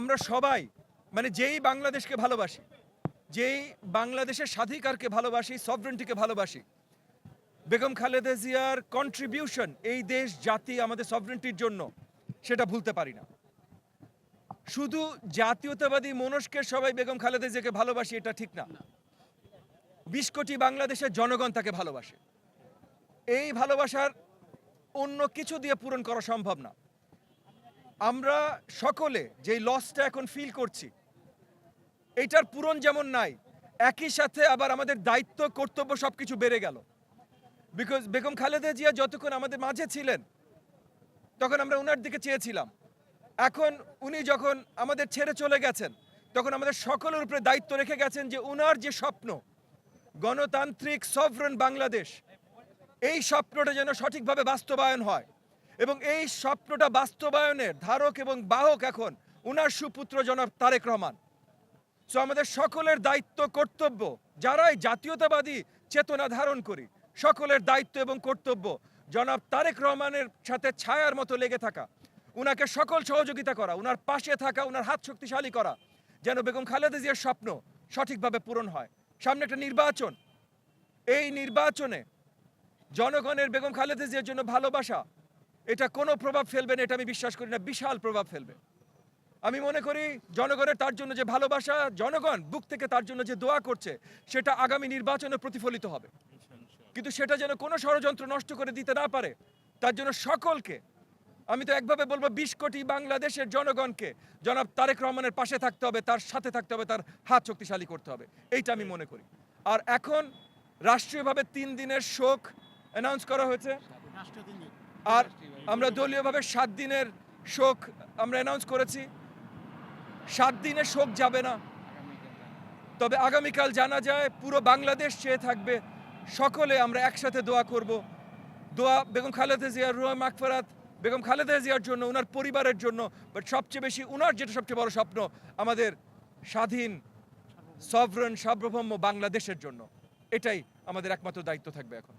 আমরা সবাই মানে যেই বাংলাদেশকে ভালোবাসি, যেই বাংলাদেশের স্বাধিকারকে ভালোবাসি সভরেন্টিকে ভালোবাসি, বেগম খালেদা জিয়ার কন্ট্রিবিউশন এই দেশ, জাতি, আমাদের সভরেন্টির জন্য, সেটা ভুলতে পারি না। শুধু জাতীয়তাবাদী মনস্কের সবাই বেগম খালেদা জিয়াকে ভালোবাসি, এটা ঠিক না। বিশ কোটি বাংলাদেশের জনগণ তাকে ভালোবাসে। এই ভালোবাসার অন্য কিছু দিয়ে পূরণ করা সম্ভব না। আমরা সকলে যেই লসটা এখন ফিল করছি এইটার পূরণ যেমন নাই, একই সাথে আবার আমাদের দায়িত্ব, কর্তব্য সব কিছু বেড়ে গেল। বিকজ বেগম খালেদা জিয়া যতক্ষণ আমাদের মাঝে ছিলেন, তখন আমরা ওনার দিকে চেয়েছিলাম। এখন উনি যখন আমাদের ছেড়ে চলে গেছেন, তখন আমাদের সকলের উপরে দায়িত্ব রেখে গেছেন যে উনার যে স্বপ্ন, গণতান্ত্রিক সভরেন বাংলাদেশ, এই স্বপ্নটা যেন সঠিকভাবে বাস্তবায়ন হয়। এবং এই স্বপ্নটা বাস্তবায়নের ধারক এবং বাহক এখন উনার সুপুত্র জনাব তারেক রহমান। সো আমাদের সকলের দায়িত্ব, কর্তব্য, যারাই জাতীয়তাবাদী চেতনা ধারণ করি, সকলের দায়িত্ব এবং কর্তব্য জনাব তারেক রহমানের সাথে ছায়ার মতো লেগে থাকা, উনাকে সকল সহযোগিতা করা, উনার পাশে থাকা, উনার হাত শক্তিশালী করা, যেন বেগম খালেদা জিয়ার স্বপ্ন সঠিকভাবে পূরণ হয়। সামনে একটা নির্বাচন। এই নির্বাচনে জনগণের বেগম খালেদা জিয়ার জন্য ভালোবাসা এটা কোনো প্রভাব ফেলবে না, এটা আমি বিশ্বাস করি না, বিশাল প্রভাব ফেলবে। আমি মনে করি জনগণের তার জন্য যে ভালোবাসা, জনগণ বুক থেকে তার জন্য যে দোয়া করছে, সেটা আগামী নির্বাচনে প্রতিফলিত হবে। কিন্তু সেটা যেন কোনো ষড়যন্ত্র নষ্ট করে দিতে না পারে, তার জন্য সকলকে, আমি তো একভাবে বলব, বিশ কোটি বাংলাদেশের জনগণকে জনাব তারেক রহমানের পাশে থাকতে হবে, তার সাথে থাকতে হবে, তার হাত শক্তিশালী করতে হবে। এইটা আমি মনে করি। আর এখন রাষ্ট্রীয়ভাবে তিন দিনের শোক অ্যানাউন্স করা হয়েছে। আর আমরা দলীয়ভাবে সাত দিনের শোক আমরা অ্যানাউন্স করেছি। সাত দিনের শোক যাবে না। তবে আগামীকাল জানা যায়, পুরো বাংলাদেশ চেয়ে থাকবে। সকলে আমরা একসাথে দোয়া করব। দোয়া বেগম খালেদা জিয়ার রুয়া মাকফরাত বেগম খালেদা জিয়ার জন্য ওনার পরিবারের জন্য। বাট সবচেয়ে বেশি ওনার যেটা সবচেয়ে বড় স্বপ্ন, আমাদের স্বাধীন সভরেন সার্বভৌম বাংলাদেশের জন্য। এটাই আমাদের একমাত্র দায়িত্ব থাকবে এখন।